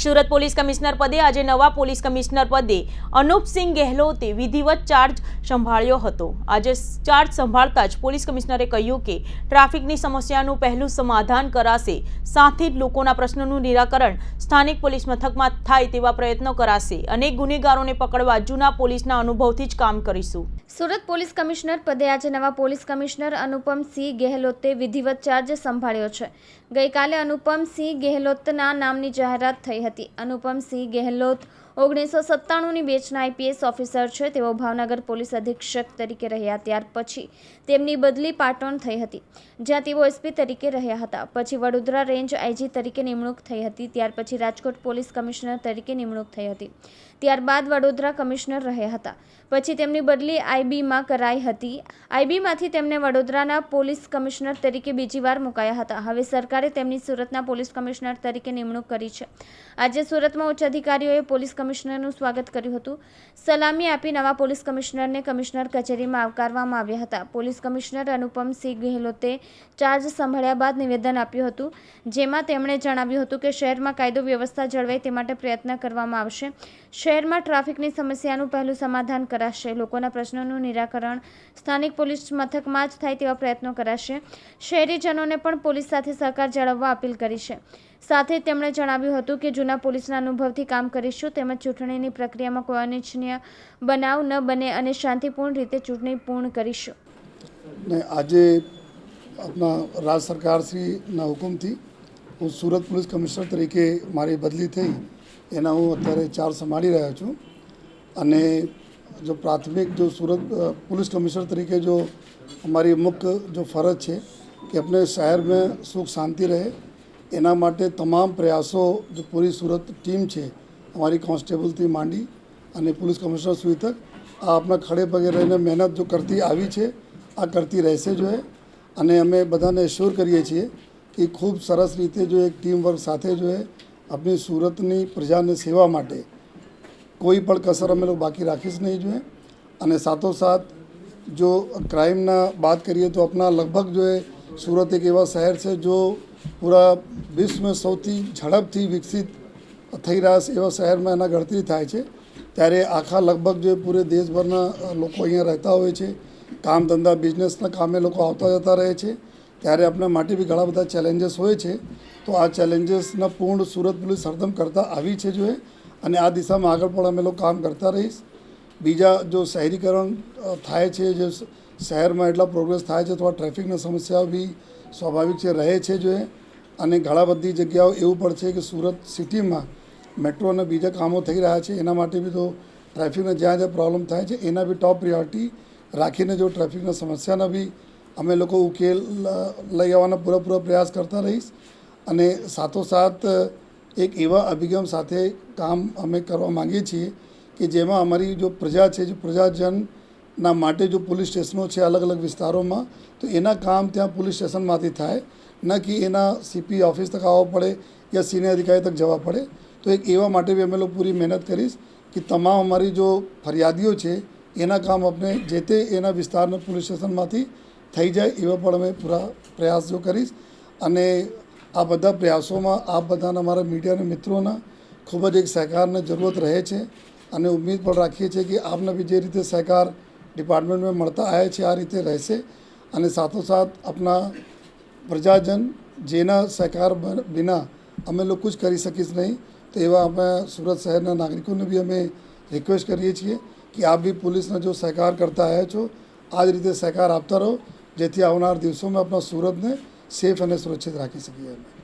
Surat police commissioner પદે, આજે નવા પોલીસ કમિશનર પદે અનુપસિંહ ગેહલોતે વિધિવત ચાર્જ સંભાળ્યો હતો. આજે ચાર્જ સંભાળતા જ પોલીસ કમિશનરે કહ્યું કે, ટ્રાફિકની સમસ્યાનું પહેલું સમાધાન કરાશે, સાથે જ લોકોના પ્રશ્નોનું નિરાકરણ સ્થાનિક પોલીસ મથકમાં થાય તેવા પ્રયત્નો કરાશે. અનેક ગુનેગારોને પકડવા જૂના પોલીસના અનુભવથી જ કામ કરીશું. સુરત પોલીસ કમિશનર પદે આજે નવા પોલીસ કમિશનર અનુપમસિંહ ગેહલોતે વિધિવત ચાર્જ સંભાળ્યો છે. ગઈકાલે અનુપમસિંહ ગેહલોતના નામની જાહેરાત થઈ હતી. અનુપમસિંહ ગેહલોત ઓગણીસો સત્તાણુંની બેચના આઈપીએસ ઓફિસર છે. તેઓ ભાવનગર પોલીસ અધિક્ષક તરીકે રહ્યા ત્યાર પછી તેમની બદલી પાટણ થઈ હતી, જ્યાં તેઓ એસપી તરીકે રહ્યા હતા. પછી વડોદરા રેન્જ આઈજી તરીકે નિમણૂક થઈ હતી. ત્યાર પછી રાજકોટ પોલીસ કમિશનર તરીકે નિમણૂક થઈ હતી. ત્યારબાદ વડોદરા કમિશનર રહ્યા હતા. પછી તેમની બદલી આઈબીમાં કરાઈ હતી. આઈબીમાંથી તેમને વડોદરાના પોલીસ કમિશનર તરીકે બીજી વાર મુકાયા હતા. હવે સરકારે તેમની સુરતના પોલીસ કમિશનર તરીકે નિમણૂક કરી છે. આજે સુરતમાં ઉચ્ચ અધિકારીઓએ પોલીસ કમિશનરનું સ્વાગત કર્યું હતું. સલામી આપી નવા પોલીસ કમિશનરને કમિશનર કચેરીમાં આવકારવામાં આવ્યા હતા. પોલીસ કમિશનર અનુપમસિંહ ગેહલોતે ચાર્જ સંભાળ્યા બાદ નિવેદન આપ્યું હતું, જેમાં તેમણે જણાવ્યું હતું કે શહેરમાં કાયદો વ્યવસ્થા જળવાય તે માટે પ્રયત્ન કરવામાં આવશે. શહેરમાં ટ્રાફિકની સમસ્યાનું પહેલું સમાધાન કરાશે. લોકોના પ્રશ્નોનું નિરાકરણ સ્થાનિક પોલીસ મથકમાં જ થાય તેવા પ્રયત્નો કરાશે. શહેરીજનોને પણ પોલીસ સાથે સહકાર જાળવવા અપીલ કરી છે. સાથે તેમણે જણાવ્યું હતું કે, જૂના પોલીસના અનુભવથી કામ કરીશું તેમજ ચૂંટણીની પ્રક્રિયામાં કોઈ અનિચ્છનીય બનાવ ન બને અને શાંતિપૂર્ણ રીતે ચૂંટણી પૂર્ણ કરીશું. આજે આપણા રાજ્ય સરકારશ્રીના હુકમથી હું સુરત પોલીસ કમિશનર તરીકે મારી બદલી થઈ. એના હું અત્યારે ચાર્જ સંભાળી રહ્યો છું. અને જો પ્રાથમિક જો સુરત અ, પોલીસ કમિશનર તરીકે જો हमारी मुख्य जो फ़र्ज है कि अपने शहर में सुख शांति रहे એના માટે તમામ પ્રયાસો જો પૂરી સુરત ટીમ છે અમારી કોન્સ્ટેબલથી માંડી અને પોલીસ કમિશનર સુધી તક આ આપણા ખડે પગે રહીને મહેનત જો કરતી આવી છે આ કરતી રહેશે જો હે અને અમે બધાને એશ્યોર કરીએ છીએ કે ખૂબ સરસ રીતે જો એક ટીમ વર્ક સાથે જો હે આપણી સુરતની પ્રજાની સેવા માટે કોઈ પણ કસર અમે લોકો બાકી રાખીશ નહીં જોઈએ. અને સાથોસાથ જો ક્રાઇમના વાત કરીએ તો આપણા લગભગ જો સુરત એક એવા શહેર છે જો પૂરા વિશ્વમાં સૌથી ઝડપથી વિકસિત થઈ રહ્યા છે એવા શહેરમાં એના ગણતરી થાય છે. ત્યારે આખા લગભગ જો પૂરે દેશભરના લોકો અહીંયા રહેતા હોય છે, કામ ધંધા, બિઝનેસના કામે લોકો આવતા જતા રહે છે, ત્યારે આપણા માટે બી ઘણા બધા ચેલેન્જીસ હોય છે. તો આ ચેલેન્જીસના પૂર્ણ સુરત પોલીસ હરદમ કરતા આવી છે જો અને આ દિશામાં આગળ પણ અમે લોકો કામ કરતા રહીશ. બીજા જો શહેરીકરણ થાય છે, જે શહેરમાં એટલા પ્રોગ્રેસ થાય છે આ ટ્રાફિકની સમસ્યાઓ બી સ્વાભાવિક છે, રહે છે જો અને ઘણા બધી જગ્યાઓ એવું પણ છે કે સુરત સિટીમાં મેટ્રો અને બીજા કામો થઈ રહ્યા છે, એના માટે બી તો ટ્રાફિકને જ્યાં જ્યાં પ્રોબ્લેમ થાય છે, એના બી ટોપ પ્રિયોરિટી રાખીને જો ટ્રાફિકના સમસ્યાના બી અમે લોકો ઉકેલ લઈ આવવાના પૂરેપૂરો પ્રયાસ કરતા રહીશ. અને સાથોસાથ એક એવા અભિગમ સાથે કામ અમે કરવા માંગીએ છીએ કે જેમાં અમારી જો પ્રજા છે, જે પ્રજાજનના માટે જો પોલીસ સ્ટેશનો છે અલગ અલગ વિસ્તારોમાં, તો એના કામ ત્યાં પોલીસ સ્ટેશનમાંથી થાય. ન કે એના સીપી ઓફિસ તક આવવા પડે યા સિનિયર અધિકારી તક જવા પડે. તો એક એવા માટે બી અમે લોકો પૂરી મહેનત કરીશ કે તમામ અમારી જો ફરિયાદીઓ છે, એના કામ આપણે જે તે એના વિસ્તારના પોલીસ સ્ટેશનમાંથી થઈ જાય એવા પણ અમે પૂરા પ્રયાસ કરીશ. અને આ બધા પ્રયાસોમાં આપ બધાના અમારા મીડિયાના મિત્રોના ખૂબ જ એક સહકારની જરૂરત રહે છે અને ઉમ્મીદ પણ રાખીએ છીએ કે આપને બી જે રીતે સહકાર ડિપાર્ટમેન્ટમાં મળતા આવ્યા છે, આ રીતે રહેશે અને સાથોસાથ આપણા પ્રજાજન જેના સહકાર વિના અમે લોકો જ કરી શકીશ નહીં, તો એવા અમે સુરત શહેરના નાગરિકોને બી અમે રિક્વેસ્ટ કરીએ છીએ કે આપ બી પોલીસને જો સહકાર કરતા આવ્યા છો, આ જ રીતે સહકાર આપતા રહો, જેથી આવનાર દિવસોમાં આપણા સુરતને સેફ અને સુરક્ષિત રાખી શકીએ અમે